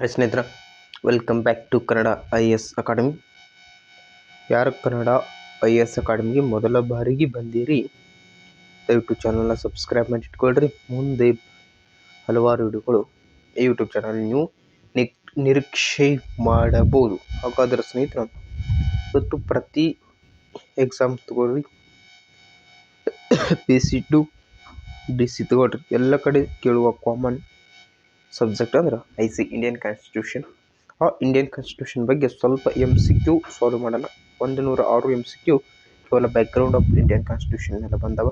ಸ್ನೇಹಿತರ welcome back to Kannada I S academy ಯಾರು Kannada I S ಅಕಾಡೆಮಿಗೆ ಮೊದಲ ಬಾರಿಗೆ ಬಂದಿರಿ, ದಯವಿಟ್ಟು ಚಾನಲ್ನ ಸಬ್ಸ್ಕ್ರೈಬ್ ಮಾಡಿ ಇಟ್ಕೊಳ್ರಿ ಮುಂದೆ ಹಲವಾರು ವಿಡಿಯೋಗಳು ಈ ಯೂಟ್ಯೂಬ್ ಚಾನಲ್ ನೀವು ನಿರೀಕ್ಷೆ ಮಾಡಬಹುದು. ಹಾಗಾದ್ರೆ ಸ್ನೇಹಿತರ, ಇವತ್ತು ಪ್ರತಿ ಎಕ್ಸಾಮ್ ತಗೊಳ್ರಿ. P C to D C ತಗೊಳ್ರಿ. ಎಲ್ಲ ಕಡೆ ಕೇಳುವ ಕಾಮನ್ ಸಬ್ಜೆಕ್ಟ್ ಅಂದ್ರೆ ಐ ಸಿ ಇಂಡಿಯನ್ ಕಾನ್ಸ್ಟಿಟ್ಯೂಷನ್ ಆ ಇಂಡಿಯನ್ ಕಾನ್ಸ್ಟಿಟ್ಯೂಷನ್ ಬಗ್ಗೆ ಸ್ವಲ್ಪ ಎಂ ಸಿ ಕ್ಯೂ ಸಾಲ್ವ್ ಮಾಡೋಣ ಒಂದು ನೂರ ಆರು ಎಂ ಸಿ ಕ್ಯೂ ಕೇವಲ ಬ್ಯಾಕ್ಗ್ರೌಂಡ್ ಆಫ್ ಇಂಡಿಯನ್ ಕಾನ್ಸ್ಟಿಟ್ಯೂಷನ್ ಎಲ್ಲ ಬಂದವ.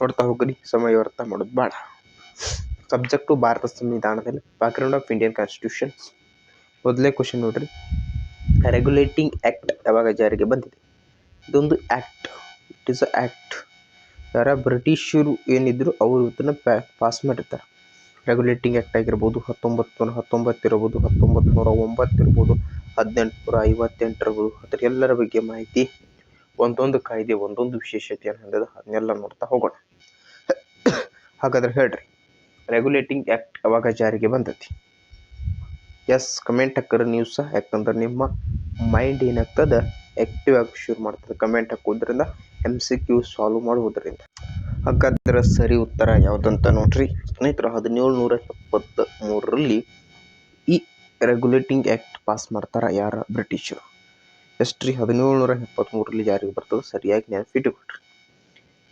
ನೋಡ್ತಾ ಹೋಗ್ರಿ, ಸಮಯ ವ್ಯರ್ಥ ಮಾಡೋದು ಬೇಡ. ಸಬ್ಜೆಕ್ಟು ಭಾರತ ಸಂವಿಧಾನದಲ್ಲಿ ಬ್ಯಾಕ್ಗ್ರೌಂಡ್ ಆಫ್ ಇಂಡಿಯನ್ ಕಾನ್ಸ್ಟಿಟ್ಯೂಷನ್ ಮೊದಲೇ ಕ್ವಶನ್ ನೋಡ್ರಿ. ರೆಗ್ಯುಲೇಟಿಂಗ್ ಆ್ಯಕ್ಟ್ ಯಾವಾಗ ಜಾರಿಗೆ ಬಂದಿದೆ? ಇದೊಂದು act it is a act ಯಾರ ಬ್ರಿಟಿಷರು ಏನಿದ್ರು ಅವರು ಇದನ್ನು ಪ್ಯಾ ಪಾಸ್ ಮಾಡಿರ್ತಾರೆ. ರೆಗ್ಯುಲೇಟಿಂಗ್ ಆ್ಯಕ್ಟ್ ಆಗಿರ್ಬೋದು, ಹತ್ತೊಂಬತ್ತು ನೂರ ಹತ್ತೊಂಬತ್ತು ಇರ್ಬೋದು, ಹತ್ತೊಂಬತ್ತು ನೂರ ಒಂಬತ್ತು ಇರ್ಬೋದು, ಹದಿನೆಂಟು ನೂರ ಐವತ್ತೆಂಟು ಅದರ ಎಲ್ಲರ ಬಗ್ಗೆ ಮಾಹಿತಿ ಒಂದೊಂದು ಕಾಯ್ದೆ, ಒಂದೊಂದು ವಿಶೇಷತೆಯನ್ನು ಹೊಂದಿದೆ ಅದನ್ನೆಲ್ಲ ನೋಡ್ತಾ ಹೋಗೋಣ. ಹಾಗಾದ್ರೆ ಹೇಳ್ರಿ ರೆಗ್ಯುಲೇಟಿಂಗ್ ಆ್ಯಕ್ಟ್ ಯಾವಾಗ ಜಾರಿಗೆ ಬಂದೈತಿ? ಎಸ್ ಕಮೆಂಟ್ ಹಾಕಿದ್ರೆ ನೀವು ಸಹ, ಯಾಕಂದ್ರೆ ನಿಮ್ಮ ಮೈಂಡ್ ಏನಾಗ್ತದೆ ಆ್ಯಕ್ಟಿವ್ ಆಗಿ ಶುರು ಮಾಡ್ತದೆ. ಕಮೆಂಟ್ ಹಾಕೋದ್ರಿಂದ ಎಂ ಸಿ ಕ್ಯೂ ಸಾಲ್ವ್ ಮಾಡುವುದರಿಂದ. ಹಾಗಾದ್ರೆ ಸರಿ ಉತ್ತರ ಯಾವುದಂತ ನೋಡ್ರಿ. ಸ್ನೇಹಿತರೆ ಹದಿನೇಳು ನೂರ ಎಪ್ಪತ್ತ ಮೂರರಲ್ಲಿ ಈ ರೆಗ್ಯುಲೇಟಿಂಗ್ ಆ್ಯಕ್ಟ್ ಪಾಸ್ ಮಾಡ್ತಾರೆ ಯಾರ? ಬ್ರಿಟಿಷರು ಎಷ್ಟು ರೀ? ಹದಿನೇಳು ನೂರ ಎಪ್ಪತ್ತ್ಮೂರರಲ್ಲಿ ಜಾರಿಗೆ ಬರ್ತದೆ ಸರಿಯಾಗಿ ನೆನಪಿಟ್ಟುಕೊಡ್ರಿ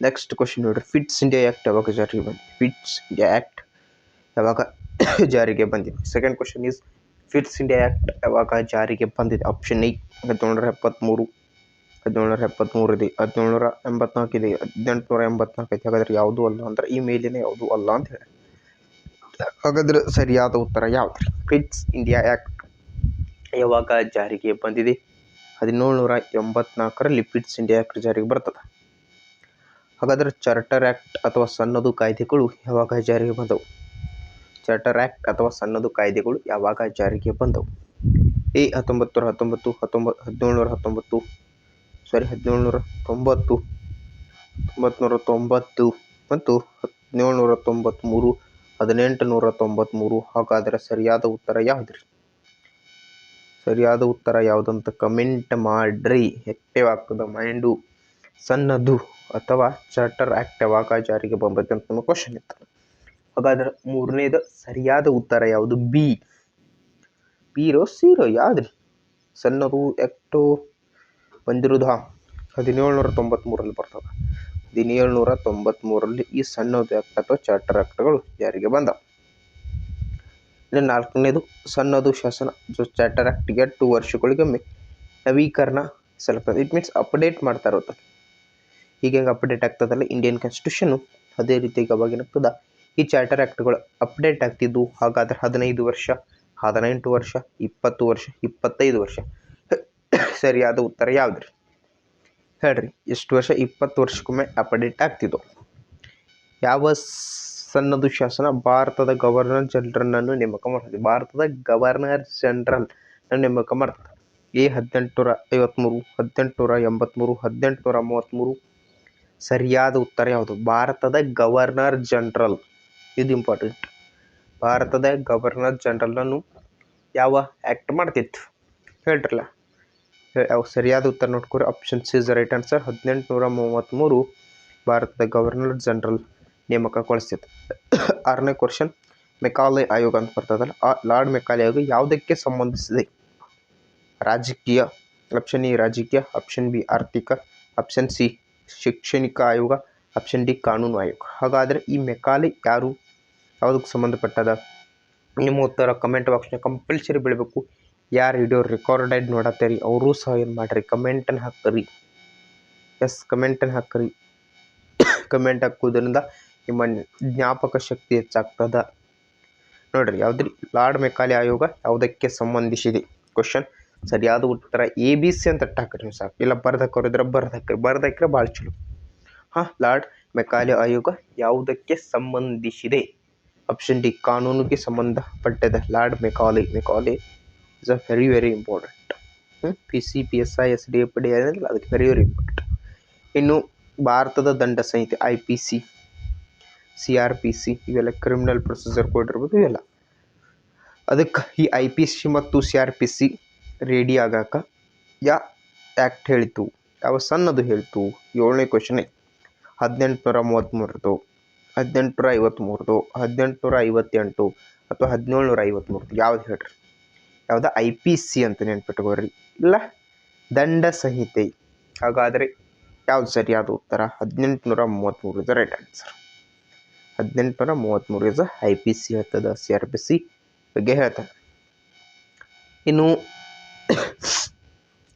ನೆಕ್ಸ್ಟ್ ಕ್ವಶನ್ ನೋಡ್ರಿ. ಫಿಟ್ಸ್ ಇಂಡಿಯಾ ಆ್ಯಕ್ಟ್ ಯಾವಾಗ ಜಾರಿಗೆ ಬಂದಿದೆ ಫಿಟ್ಸ್ ಇಂಡಿಯಾ ಆ್ಯಕ್ಟ್ ಯಾವಾಗ ಜಾರಿಗೆ ಬಂದಿದೆ? Second question is Pitt's India act ಯಾವಾಗ ಜಾರಿಗೆ ಬಂದಿದೆ? ಆಪ್ಷನ್ ಐ ಹದಿನೇಳುನೂರ ಎಪ್ಪತ್ತ್ಮೂರು ಹದಿನೇಳುನೂರ ಎಪ್ಪತ್ತ್ಮೂರು ಇದೆ ಹದಿನೇಳುನೂರ ಎಂಬತ್ನಾಲ್ಕು ಇದೆ ಹದಿನೆಂಟುನೂರ ಎಂಬತ್ನಾಲ್ಕು ಐತೆ ಹಾಗಾದ್ರೆ ಯಾವುದೂ ಅಲ್ಲ ಅಂದ್ರೆ ಈ ಮೇಲಿನ ಯಾವುದೂ ಅಲ್ಲ ಅಂತ ಹೇಳಿ. ಹಾಗಾದ್ರೆ ಸರಿಯಾದ ಉತ್ತರ ಯಾವ್ದು ರೀ ಇಂಡಿಯಾ ಆ್ಯಕ್ಟ್ ಯಾವಾಗ ಜಾರಿಗೆ ಬಂದಿದೆ? ಹದಿನೇಳ್ನೂರ ಎಂಬತ್ನಾಲ್ಕರಲ್ಲಿ ಪಿಟ್ಸ್ ಇಂಡಿಯಾ ಆ್ಯಕ್ಟ್ ಜಾರಿಗೆ ಬರ್ತದೆ? ಹಾಗಾದ್ರೆ ಚಾರ್ಟರ್ ಆ್ಯಕ್ಟ್ ಅಥವಾ ಸಣ್ಣದು ಕಾಯ್ದೆಗಳು ಯಾವಾಗ ಜಾರಿಗೆ ಬಂದವು? ಚಾರ್ಟರ್ ಆ್ಯಕ್ಟ್ ಅಥವಾ ಸಣ್ಣದು ಕಾಯ್ದೆಗಳು ಯಾವಾಗ ಜಾರಿಗೆ ಬಂದವು? ಎ ಹತ್ತೊಂಬತ್ತು ನೂರ ಹತ್ತೊಂಬತ್ತು ಹತ್ತೊಂಬತ್ತು, ಹದಿನೇಳುನೂರ ಹತ್ತೊಂಬತ್ತು ಸಾರಿ, ಹದಿನೇಳುನೂರ ತೊಂಬತ್ತು ಹತ್ತೊಂಬತ್ತು ನೂರ ತೊಂಬತ್ತು ಮತ್ತು ಹದಿನೇಳುನೂರ ತೊಂಬತ್ತ್ಮೂರು, ಹದಿನೆಂಟುನೂರ ತೊಂಬತ್ತ್ಮೂರು. ಹಾಗಾದರೆ ಸರಿಯಾದ ಉತ್ತರ ಯಾವುದ್ರಿ? ಸರಿಯಾದ ಉತ್ತರ ಯಾವುದಂತ ಕಮೆಂಟ್ ಮಾಡ್ರಿ. ಆ್ಯಕ್ಟಿವ್ ಆಗ್ತದೆ ಮೈಂಡು ಸಣ್ಣದು ಅಥವಾ ಚಾರ್ಟರ್ ಆ್ಯಕ್ಟಿವ್ ಆಗ ಜಾರಿಗೆ ಅಂತ ನಮ್ಮ ಕ್ವಶನ್ ಇತ್ತು. ಹಾಗಾದ್ರೆ ಮೂರನೇದು ಸರಿಯಾದ ಉತ್ತರ ಯಾವುದು? ಬಿ ಬೀರೋ ಸೀರೋ ಯಾವ್ದು ರೀ ಸಣ್ಣದು ಆ್ಯಕ್ಟು ಬಂದಿರೋದು ಹಾಂ. ಹದಿನೇಳುನೂರ ತೊಂಬತ್ತ್ಮೂರಲ್ಲಿ ಬರ್ತದೆ ಹದಿನೇಳುನೂರ ತೊಂಬತ್ತ್ಮೂರಲ್ಲಿ ಈ ಸಣ್ಣ ಆ್ಯಕ್ಟ್ ಅಥವಾ ಚಾರ್ಟರ್ ಆ್ಯಕ್ಟ್ಗಳು ಜಾರಿಗೆ ಬಂದವು ಇನ್ನು ನಾಲ್ಕನೇದು, ಸಣ್ಣದು ಶಾಸನ. ಸೊ ಚಾರ್ಟರ್ ಆ್ಯಕ್ಟಿಗೆ ಟು ವರ್ಷಗಳಿಗೊಮ್ಮೆ ನವೀಕರಣ ಸ್ವಲ್ಪ ಇಟ್ ಮೀನ್ಸ್ ಅಪ್ಡೇಟ್ ಮಾಡ್ತಾ ಇರುತ್ತೆ ಈಗ ಹೆಂಗೆ ಅಪ್ಡೇಟ್ ಆಗ್ತದಲ್ಲ? ಇಂಡಿಯನ್ ಕಾನ್ಸ್ಟಿಟ್ಯೂಷನ್ ಅದೇ ರೀತಿಯಾಗಿ ಅವಾಗ ಏನಾಗ್ತದ ಈ ಚಾರ್ಟರ್ ಆ್ಯಕ್ಟ್ಗಳು ಅಪ್ಡೇಟ್ ಆಗ್ತಿದ್ವು ಹಾಗಾದ್ರೆ ಹದಿನೈದು ವರ್ಷ, ಹದಿನೆಂಟು ವರ್ಷ, ಇಪ್ಪತ್ತು ವರ್ಷ, ಇಪ್ಪತ್ತೈದು ವರ್ಷ. ಸರಿಯಾದ ಉತ್ತರ ಯಾವ್ದು ರೀ ಹೇಳ್ರಿ, ಎಷ್ಟು ವರ್ಷ, ಇಪ್ಪತ್ತು ವರ್ಷಕ್ಕೊಮ್ಮೆ ಅಪ್ಡೇಟ್ ಆಗ್ತಿದ್ದವು ಯಾವ ಸನ್ನದು ಶಾಸನ ಭಾರತದ ಗವರ್ನರ್ ಜನರಲ್ನನ್ನು ನೇಮಕ ಮಾಡ್ತದೆ? ಭಾರತದ ಗವರ್ನರ್ ಜನರಲ್ ನೇಮಕ ಮಾಡ್ತದೆ. ಎ ಹದಿನೆಂಟುನೂರ ಐವತ್ತ್ಮೂರು ಹದಿನೆಂಟುನೂರ ಎಂಬತ್ತ್ಮೂರು ಹದಿನೆಂಟುನೂರ ಮೂವತ್ತ್ಮೂರು ಸರಿಯಾದ ಉತ್ತರ ಯಾವುದು? ಭಾರತದ ಗವರ್ನರ್ ಜನರಲ್ ಇದು ಇಂಪಾರ್ಟೆಂಟ್ ಭಾರತದ ಗವರ್ನರ್ ಜನರಲನ್ನು ಯಾವ ಆ್ಯಕ್ಟ್ ಮಾಡ್ತಿತ್ತು? ಹೇಳ್ರಲ್ಲ. ಸರಿಯಾದ ಉತ್ತರ ನೋಡ್ಕೊರಿ. Option C is right answer ಹದಿನೆಂಟುನೂರ ಮೂವತ್ತ್ಮೂರು ಭಾರತದ ಗವರ್ನರ್ ಜನರಲ್ ನೇಮಕಗೊಳಿಸಿತ್ತು ಆರನೇ ಕ್ವಶನ್ ಮೆಕಾಲೆ ಆಯೋಗ ಅಂತ ಬರ್ತದಲ್ಲ, ಆ ಲಾರ್ಡ್ ಮೆಕಾಲೆ ಆಯೋಗ ಯಾವುದಕ್ಕೆ ಸಂಬಂಧಿಸಿದೆ? ರಾಜಕೀಯ ಆಪ್ಷನ್ ಇ ರಾಜಕೀಯ ಆಪ್ಷನ್ ಬಿ ಆರ್ಥಿಕ ಆಪ್ಷನ್ ಸಿ ಶೈಕ್ಷಣಿಕ ಆಯೋಗ ಆಪ್ಷನ್ ಡಿ ಕಾನೂನು ಆಯೋಗ. ಹಾಗಾದರೆ ಈ ಮೆಕಾಲೆ ಯಾರು? ಯಾವುದಕ್ಕೆ ಸಂಬಂಧಪಟ್ಟದ? ನಿಮ್ಮ ಉತ್ತರ ಕಮೆಂಟ್ ಬಾಕ್ಸ್ನ ಕಂಪಲ್ಸರಿ ಬೀಳಬೇಕು. ಯಾರು ವಿಡಿಯೋ ರೆಕಾರ್ಡೆಡ್ ನೋಡತ್ತೀರಿ, ಅವರು ಸಹ ಏನು ಮಾಡಿರಿ ಕಮೆಂಟನ್ನು ಹಾಕ್ರಿ. ಎಸ್ ಕಮೆಂಟನ್ನು ಹಾಕ್ರಿ. ಕಮೆಂಟ್ ಹಾಕೋದ್ರಿಂದ ನಿಮ್ಮ ಜ್ಞಾಪಕ ಶಕ್ತಿ ಹೆಚ್ಚಾಗ್ತದ. ನೋಡ್ರಿ, ಯಾವುದ್ರಿ? ಲಾರ್ಡ್ ಮೆಕಾಲಿ ಆಯೋಗ ಯಾವುದಕ್ಕೆ ಸಂಬಂಧಿಸಿದೆ? ಕ್ವಶನ್ ಸರಿಯಾದ ಉತ್ತರ ಎ ಬಿ ಸಿ ಅಂತ ಹಾಕ್ರಿ ನೀವು ಸಾಕು ಇಲ್ಲ ಬರ್ದಕ್ಕೋರಿದ್ರೆ ಬರ್ದಕ್ರಿ. ಬರ್ದಕ್ರೆ ಭಾಳ ಚಲೋ. ಹಾಂ ಲಾರ್ಡ್ ಮೆಕಾಲಿ ಆಯೋಗ ಯಾವುದಕ್ಕೆ ಸಂಬಂಧಿಸಿದೆ? ಆಪ್ಷನ್ ಡಿ ಕಾನೂನಿಗೆ ಸಂಬಂಧಪಟ್ಟದ Lord Macaulay Macaulay is a very very important P C P S I S D F D ಏನಿಲ್ಲ ಅದಕ್ಕೆ ವೆರಿ ವೆರಿ ಇಂಪಾರ್ಟೆಂಟ್ ಇನ್ನು ಭಾರತದ ದಂಡ ಸಂಹಿತೆ I P C C R P C ಇವೆಲ್ಲ ಕ್ರಿಮಿನಲ್ ಪ್ರೊಸೀಜರ್ ಕೋಡ್ ಇರ್ಬೋದು ಇವೆಲ್ಲ. ಅದಕ್ಕೆ ಈ ಐ ಪಿ ಸಿ ಮತ್ತು C R P C ready ಆಗಾಕ ಯಾ ಆ್ಯಕ್ಟ್ ಹೇಳಿತು ಯಾವ ಸಣ್ಣದು ಹೇಳಿತು ಏಳನೇ ಕ್ವಶನೇ ಹದಿನೆಂಟುನೂರ ಮೂವತ್ತ್ಮೂರದು ಹದಿನೆಂಟುನೂರ ಐವತ್ತ್ಮೂರದು ಹದಿನೆಂಟುನೂರ ಐವತ್ತೆಂಟು ಅಥವಾ ಹದಿನೇಳುನೂರ ಐವತ್ತ್ಮೂರದು ಯಾವ್ದು ಹೇಳ್ರಿ? ಯಾವ್ದು ಐ ಪಿ ಸಿ ಅಂತ ನೆನ್ಪಿಟ್ಕೊಳ್ರಿ ಇಲ್ಲ, ದಂಡ ಸಂಹಿತೆ. ಹಾಗಾದರೆ ಯಾವುದು ಸರಿಯಾದ ಉತ್ತರ? ಹದಿನೆಂಟುನೂರ ಮೂವತ್ತ್ಮೂರು ಇಸ್ ರೈಟ್ ಆನ್ಸರ್ ಹದಿನೆಂಟುನೂರ ಮೂವತ್ತ್ಮೂರು ಇಸ್ ಐ ಪಿ ಸಿ ಹೇಳ್ತದ ಸಿ ಆರ್ ಪಿ ಸಿ ಬಗ್ಗೆ ಹೇಳ್ತಾರೆ. ಇನ್ನು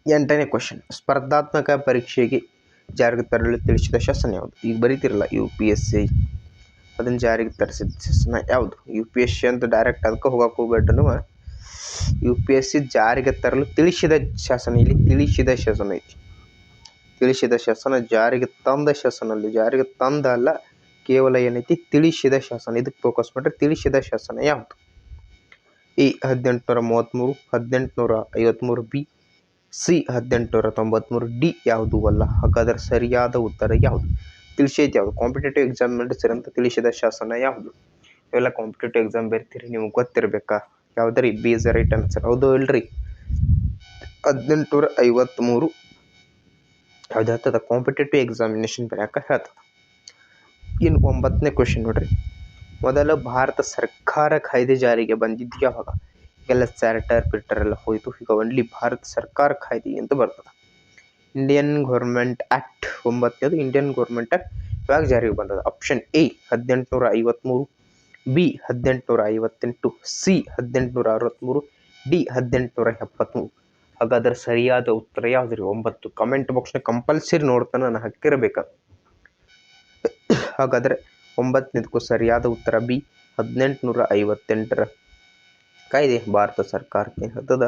ಎಂಟನೇ ಕ್ವಶನ್ ಸ್ಪರ್ಧಾತ್ಮಕ ಪರೀಕ್ಷೆಗೆ ಜಾರಿಗೆ ತರಲು ತಿಳಿಸಿದ ಶಾಸನ ಯಾವುದು? ಈಗ ಬರೀತಿರಲ್ಲ ಯು ಪಿ ಎಸ್ ಸಿ ಅದನ್ನು ಜಾರಿಗೆ ತರಿಸಿದ ಶಾಸನ ಯಾವುದು? ಯು ಪಿ ಎಸ್ ಸಿ ಅಂತ ಡೈರೆಕ್ಟ್ ಅದಕ್ಕೆ ಹೋಗಕ್ಕೆ ಹೋಗ್ಬೇಡ್ರಿ ನೀವು. ಯು ಪಿ ಎಸ್ ಸಿ ಜಾರಿಗೆ ತರಲು ತಿಳಿಸಿದ ಶಾಸನ ಇಲ್ಲಿ, ತಿಳಿಸಿದ ಶಾಸನ ಐತಿ ತಿಳಿಸಿದ ಶಾಸನ, ಜಾರಿಗೆ ತಂದ ಶಾಸನ ಅಲ್ಲಿ, ಜಾರಿಗೆ ತಂದ ಅಲ್ಲ, ಕೇವಲ ಏನೈತಿ? ತಿಳಿಸಿದ ಶಾಸನ. ಇದಕ್ಕೆ ಫೋಕಸ್ ಮಾಡ್ರೆ ತಿಳಿಸಿದ ಶಾಸನ ಯಾವುದು? ಈ ಹದಿನೆಂಟುನೂರ ಮೂವತ್ತ್ಮೂರು ಹದಿನೆಂಟುನೂರ ಐವತ್ತ್ಮೂರು ಬಿ, ಸಿ ಹದಿನೆಂಟುನೂರ ತೊಂಬತ್ತ್ಮೂರು ಡಿ ಯಾವುದು ಅಲ್ಲ? ಹಾಗಾದ್ರೆ ಸರಿಯಾದ ಉತ್ತರ ಯಾವುದು? ತಿಳಿಸೈತಿ ಯಾವುದು? ಕಾಂಪಿಟೇಟಿವ್ ಎಕ್ಸಾಮ್ ನಡೆಸಿರಂತ ತಿಳಿಸಿದ ಶಾಸನ ಯಾವುದು? ಇವೆಲ್ಲ ಕಾಂಪಿಟೇಟಿವ್ ಎಕ್ಸಾಮ್ ಬರ್ತೀರಿ, ನಿಮ್ಗೆ ಗೊತ್ತಿರಬೇಕಾ? ಯಾವ್ದ್ರಿ ಬಿ ಇಸ್ ರೈಟ್ ಆನ್ಸರ್ ಹೌದು ಇಲ್ರಿ. ಹದಿನೆಂಟುನೂರ ಐವತ್ತ್ಮೂರು ಯಾವ್ದು ಹೇಳ್ತದ? ಕಾಂಪಿಟೇಟಿವ್ ಎಕ್ಸಾಮಿನೇಷನ್ ಬರ್ಯಾಕ ಹೇಳ್ತದ? ಇನ್ನು ಒಂಬತ್ತನೇ ಕ್ವಶನ್ ನೋಡ್ರಿ. ಮೊದಲ ಭಾರತ ಸರ್ಕಾರ ಕಾಯ್ದೆ ಜಾರಿಗೆ ಬಂದಿದ್ದು ಯಾವಾಗ ಎಲ್ಲ ಸ್ಯಾರಿಟರ್ ಪಿಟರ್ ಎಲ್ಲ ಹೋಯಿತು. ಈಗ ಒನ್ಲಿ ಭಾರತ ಸರ್ಕಾರ ಕಾಯ್ದೆ ಅಂತ ಬರ್ತದೆ. ಇಂಡಿಯನ್ ಗೌರ್ಮೆಂಟ್ ಆ್ಯಕ್ಟ್ ಒಂಬತ್ತನೇದು ಇಂಡಿಯನ್ ಗೌರ್ಮೆಂಟ್ ಆ್ಯಕ್ಟ್ ಯಾವಾಗ ಜಾರಿಗೆ ಬಂದದ. ಆಪ್ಷನ್ ಎ ಹದಿನೆಂಟುನೂರ ಐವತ್ತ್ಮೂರು ಬಿ ಹದಿನೆಂಟುನೂರ ಐವತ್ತೆಂಟು, ಸಿ ಹದಿನೆಂಟುನೂರ ಅರವತ್ತ್ಮೂರು ಡಿ ಹದಿನೆಂಟುನೂರ ಎಪ್ಪತ್ತ್ಮೂರು ಹಾಗಾದ್ರೆ ಸರಿಯಾದ ಉತ್ತರ ಯಾವ್ದು ಒಂಬತ್ತು. ಕಮೆಂಟ್ ಬಾಕ್ಸ್ನ ಕಂಪಲ್ಸರಿ ನೋಡ್ತಾನೆ ನಾನು ಹಾಕಿರಬೇಕು. ಹಾಗಾದರೆ ಒಂಬತ್ತನೇದಕ್ಕೂ ಸರಿಯಾದ ಉತ್ತರ ಬಿ ಹದಿನೆಂಟುನೂರ ಐವತ್ತೆಂಟರ. ಕಾಯ್ದೆ, ಭಾರತ ಸರ್ಕಾರಕ್ಕೆ ಹತ್ತದ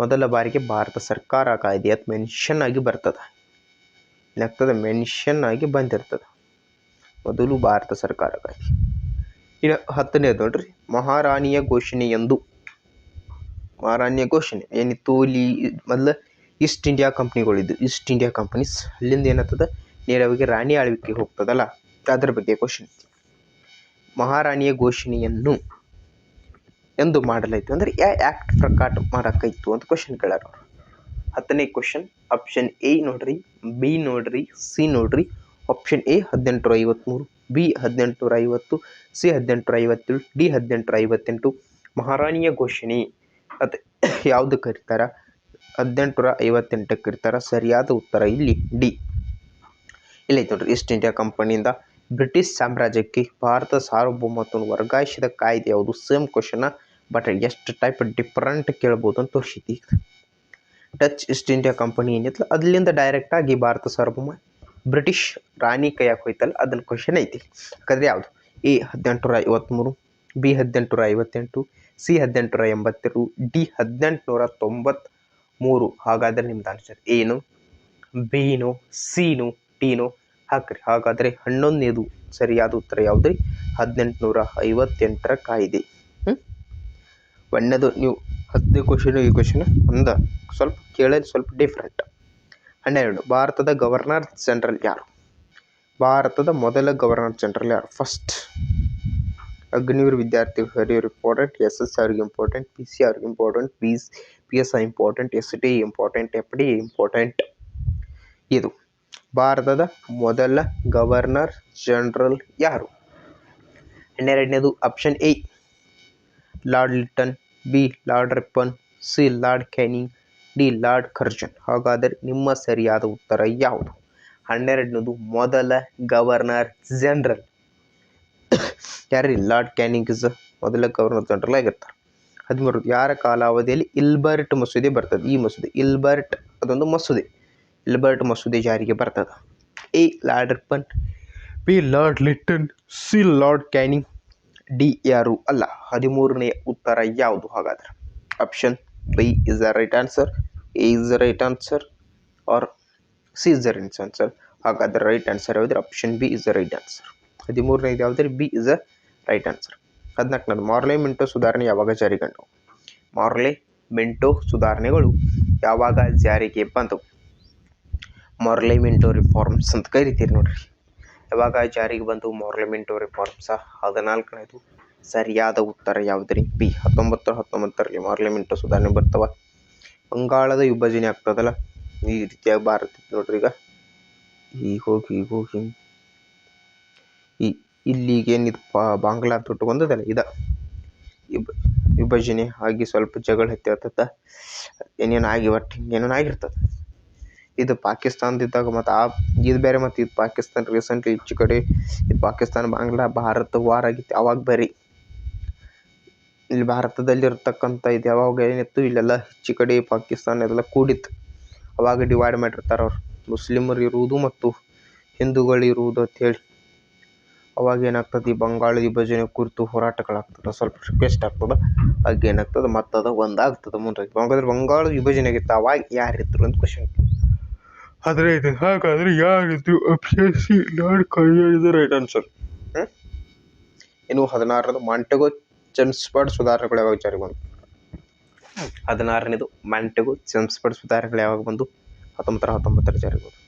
ಮೊದಲ ಬಾರಿಗೆ ಭಾರತ ಸರ್ಕಾರ ಕಾಯ್ದೆ ಅದು ಮೆನ್ಷನ್ ಆಗಿ ಬರ್ತದೆ. ಏನಾಗ್ತದೆ ಮೆನ್ಷನ್ ಆಗಿ ಬಂದಿರ್ತದೆ. ಮೊದಲು ಭಾರತ ಸರ್ಕಾರ ಕಾಯ್ದೆ. ಇನ್ನು ಹತ್ತನೇದು ನೋಡ್ರಿ. ಮಹಾರಾಣಿಯ ಘೋಷಣೆ ಎಂದು. ಮಹಾರಾಣಿಯ ಘೋಷಣೆ. ಏನಿತ್ತು? ಇಲ್ಲಿ ಮೊದಲು ಈಸ್ಟ್ ಇಂಡಿಯಾ ಕಂಪ್ನಿಗಳಿದ್ದು ಈಸ್ಟ್ ಇಂಡಿಯಾ ಕಂಪ್ನೀಸ್ ಅಲ್ಲಿಂದ ಏನಾಗ್ತದ? ನೇರವಾಗಿ ರಾಣಿ ಆಳ್ವಿಕೆ ಹೋಗ್ತದಲ್ಲ? ಅದ್ರ ಬಗ್ಗೆ ಕ್ವಶನ್ ಮಹಾರಾಣಿಯ ಘೋಷಣೆಯನ್ನು ಎಂದು ಮಾಡಲಾಯಿತು. ಅಂದರೆ ಯಾ ಆ್ಯಕ್ಟ್ ಪ್ರಕಾರ ಮಾಡೋಕ್ಕಾಯಿತು ಅಂತ ಕ್ವಶನ್ ಕೇಳಾರ ಹತ್ತನೇ ಕ್ವಶನ್ ಆಪ್ಷನ್ ಎ ನೋಡ್ರಿ ಬಿ ನೋಡ್ರಿ ಸಿ ನೋಡ್ರಿ ಆಪ್ಷನ್ ಎ ಹದಿನೆಂಟುನೂರ ಐವತ್ತ್ಮೂರು ಬಿ ಹದಿನೆಂಟುನೂರ ಐವತ್ತು ಸಿ ಹದಿನೆಂಟುನೂರ ಐವತ್ತೇಳು ಡಿ ಹದಿನೆಂಟುನೂರ ಐವತ್ತೆಂಟು. ಮಹಾರಾಣಿಯ ಘೋಷಣೆ. ಅದು, ಯಾವುದು ಕರೀತಾರ? ಹದಿನೆಂಟುನೂರ ಐವತ್ತೆಂಟಕ್ಕೆ ಕರೀತಾರ. ಸರಿಯಾದ ಉತ್ತರ ಇಲ್ಲಿ ಡಿ ಇಲ್ಲೈತೆ ನೋಡ್ರಿ ಈಸ್ಟ್ ಇಂಡಿಯಾ ಕಂಪನಿಯಿಂದ ಬ್ರಿಟಿಷ್ ಸಾಮ್ರಾಜ್ಯಕ್ಕೆ ಭಾರತ ಸಾರ್ವಭೌಮತ್ವವನ್ನು ವರ್ಗಾಯಿಸಿದ ಕಾಯ್ದೆ ಯಾವುದು? ಸೇಮ್ ಕ್ವಶನ ಬಟ್ ಎಷ್ಟು ಟೈಪ್ ಡಿಫ್ರೆಂಟ್ ಕೇಳ್ಬೋದು ಅಂತ ತೋರಿಸಿತಿ ಡಚ್ ಈಸ್ಟ್ ಇಂಡಿಯಾ ಕಂಪನಿ ಏನಿತ್ತು ಅದರಿಂದ ಡೈರೆಕ್ಟಾಗಿ ಭಾರತ ಸಾರ್ವಭೌಮ ಬ್ರಿಟಿಷ್ ರಾಣಿ ಕೈಯಾಗೆ ಹೋಯ್ತಲ್ಲ, ಅದನ್ನ ಕ್ವಶನ್ ಐತಿ. ಹಾಗಾದ್ರೆ ಯಾವುದು? ಎ ಹದಿನೆಂಟುನೂರ ಐವತ್ತ್ಮೂರು ಬಿ ಹದಿನೆಂಟುನೂರ ಐವತ್ತೆಂಟು, ಸಿ ಹದಿನೆಂಟುನೂರ ಎಂಬತ್ತೆರಡು, ಡಿ ಹದಿನೆಂಟುನೂರ ತೊಂಬತ್ತ್ಮೂರು ಹಾಗಾದರೆ ನಿಮ್ದು ಆನ್ಸರ್ ಏನು? ಬಿನೋ, ಸಿನೋ ಟಿನೋ ಹಾಕ್ರಿ. ಹಾಗಾದರೆ ಹನ್ನೊಂದನೇದು ಸರಿಯಾದ ಉತ್ತರ ಯಾವುದು ರೀ ಹದಿನೆಂಟುನೂರ ಐವತ್ತೆಂಟರ ಕಾಯಿದೆ. ಹ್ಞೂ ಒಣ್ಣದು ನೀವು ಹತ್ತನೇ ಕ್ವಶನು ಈ ಕ್ವಶನ್ ಒಂದು ಸ್ವಲ್ಪ ಕೇಳೋದು ಸ್ವಲ್ಪ ಡಿಫ್ರೆಂಟ್ ಹನ್ನೆರಡು. ಭಾರತದ ಗವರ್ನರ್ ಜನರಲ್ ಯಾರು? ಭಾರತದ ಮೊದಲ ಗವರ್ನರ್ ಜನರಲ್ ಯಾರು? ಫಸ್ಟ್ ಅಗ್ನಿವೀರ್ ವಿದ್ಯಾರ್ಥಿ ಹರಿಯವ್ರು ಇಂಪಾರ್ಟೆಂಟ್ ಎಸ್ ಎಸ್ ಅವ್ರಿಗೆ ಇಂಪಾರ್ಟೆಂಟ್ ಪಿ ಸಿ ಅವ್ರಿಗೆ important P P S I important S T important F D important ಇದು. ಭಾರತದ ಮೊದಲ ಗವರ್ನರ್ ಜನರಲ್ ಯಾರು? ಹನ್ನೆರಡನೇದು option A lord Lytton B lord Ripon C lord Canning D lord Curzon ಹಾಗಾದರೆ ನಿಮ್ಮ ಸರಿಯಾದ ಉತ್ತರ ಯಾವುದು? ಹನ್ನೆರಡನದು, ಮೊದಲ ಗವರ್ನರ್ ಜನರಲ್. ಯಾರೀ ಲಾರ್ಡ್ ಕ್ಯಾನಿಂಗ್ ಇಸ್ ಮೊದಲ ಗವರ್ನರ್ ಜನರಲ್ ಆಗಿರ್ತಾರೆ. ಹದಿಮೂರು, ಯಾರ ಕಾಲಾವಧಿಯಲ್ಲಿ ಇಲ್ಬರ್ಟ್ ಮಸೂದೆ ಬರ್ತದೆ? ಈ ಮಸೂದೆ, ಇಲ್ಬರ್ಟ್, ಅದೊಂದು ಮಸೂದೆ. ಇಲ್ಬರ್ಟ್ ಮಸೂದೆ ಜಾರಿಗೆ ಬರ್ತದೆ? A, Lord Ripon B, Lord Lytton C, Lord Canning. D, ಯಾರು? ಅಲ್ಲ, ಹದಿಮೂರನೆಯ ಉತ್ತರ ಯಾವುದು? ಹಾಗಾದ್ರೆ option B is the right answer. A is the right answer or C is the right answer ಹಾಗಾದ್ರೆ right answer ಯಾವುದ್ರೆ option B is the right answer ಹದಿಮೂರನೇದು ಯಾವುದ್ರೆ B is the right answer ಹದಿನಾಲ್ಕನೇದು Morley Minto ಸುಧಾರಣೆ ಯಾವಾಗ ಜಾರಿಗೊಂಡವು ಮಾರ್ಲೆ Minto ಸುಧಾರಣೆಗಳು ಯಾವಾಗ ಜಾರಿಗೆ ಬಂದವು ಮಾರ್ಲೆ Minto reforms ಅಂತ ಕರಿತೀರಿ ನೋಡ್ರಿ. ಯಾವಾಗ ಜಾರಿಗೆ ಬಂತು ಮಾರ್ಲೆ ಮಿಂಟೋ ರಿಫಾರ್ಮ್ಸ? ಹದಿನಾಲ್ಕನೇದು ಸರಿಯಾದ ಉತ್ತರ ಯಾವುದ್ರಿ? ಬಿ ಹತ್ತೊಂಬತ್ತು ಹತ್ತೊಂಬತ್ತರಲ್ಲಿ ಮಿಂಟೋ ಸುಧಾರಣೆ ಬರ್ತಾವ. ಬಂಗಾಳದ ವಿಭಜನೆ ಆಗ್ತದಲ್ಲ? ಈ ರೀತಿಯಾಗಿ ಭಾರತ ನೋಡ್ರಿ ಈಗ. ಈಗ ಹೋಗಿ ಈಗ ಹೋಗಿ. ಈ ಇಲ್ಲಿಗೆ ಏನಿದು ಪಾ ಬಾಂಗ್ಲಾ ಅಂತ ಉಟ್ಕೊಂಡದಲ್ಲ ಇದ. ವಿಭಜನೆ ಆಗಿ ಸ್ವಲ್ಪ ಜಗಳ ಹತ್ತಿರ್ತದ ಏನೇನು ಆಗಿ ಒಟ್ಟು ಹಿಂಗೇನೇನು ಆಗಿರ್ತದೆ? ಇದು ಪಾಕಿಸ್ತಾನದಿದ್ದಾಗ ಮತ್ತು ಆ, ಇದು ಬೇರೆ ಮತ್ತು ಇದು ಪಾಕಿಸ್ತಾನ ರೀಸೆಂಟ್ಲಿ ಹೆಚ್ಚು ಕಡೆ ಇದು ಪಾಕಿಸ್ತಾನ, ಬಾಂಗ್ಲಾ, ಭಾರತ ವಾರ್ ಆಗಿತ್ತು. ಅವಾಗ ಬೇರೆ ಇಲ್ಲಿ ಭಾರತದಲ್ಲಿರ್ತಕ್ಕಂಥ ಇದು ಯಾವಾಗ ಏನಿತ್ತು ಇಲ್ಲೆಲ್ಲ ಹೆಚ್ಚು ಕಡೆ ಪಾಕಿಸ್ತಾನ ಎಲ್ಲ ಕೂಡಿತ್ತು. ಅವಾಗ ಡಿವೈಡ್ ಮಾಡಿರ್ತಾರೆ ಅವ್ರು. ಮುಸ್ಲಿಮರು ಇರುವುದು ಮತ್ತು ಹಿಂದೂಗಳು ಇರುವುದು ಅಂಥೇಳಿ ಅವಾಗ ಏನಾಗ್ತದೆ ಈ ಬಂಗಾಳ ವಿಭಜನೆ ಕುರಿತು ಹೋರಾಟಗಳಾಗ್ತದೆ. ಸ್ವಲ್ಪ ರಿಕ್ವೆಸ್ಟ್ ಆಗ್ತದೆ ಆಗ ಏನಾಗ್ತದೆ ಮತ್ತದ ಒಂದಾಗ್ತದೆ ಮುಂದೆ. ಹಂಗಾದ್ರೆ ಬಂಗಾಳ ವಿಭಜನೆ ಆಗಿತ್ತು ಅವಾಗ ಯಾರಿದ್ರು ಅಂತ ಕ್ವಶನ್ ಆದರೆ ಇದು ಹಾಗಾದ್ರೆ ಯಾರಿದ್ರು ಅಭ್ಯರ್ಥಿ ನಾಡ್ ಕೈ ರೈಟ್ ಆನ್ಸರ್ ಇನ್ನು ಹದಿನಾರರದು ಮಾಂಟೆಗೋ ಚೆಮ್ಸ್ಬರ್ಡ್ ಸುಧಾರಣೆಗಳು ಯಾವಾಗ ಜಾರಿಗೆ ಬಂದು ಹದಿನಾರನೇದು ಮ್ಯಾಂಟೆಗೂ ಚೆಮ್ಸ್ಬರ್ಡ್ ಸುಧಾರಣೆಗಳು ಯಾವಾಗ ಬಂದು? ಹತ್ತೊಂಬತ್ತರ ಹತ್ತೊಂಬತ್ತರ ಜಾರಿಗೆ ಬಂತು.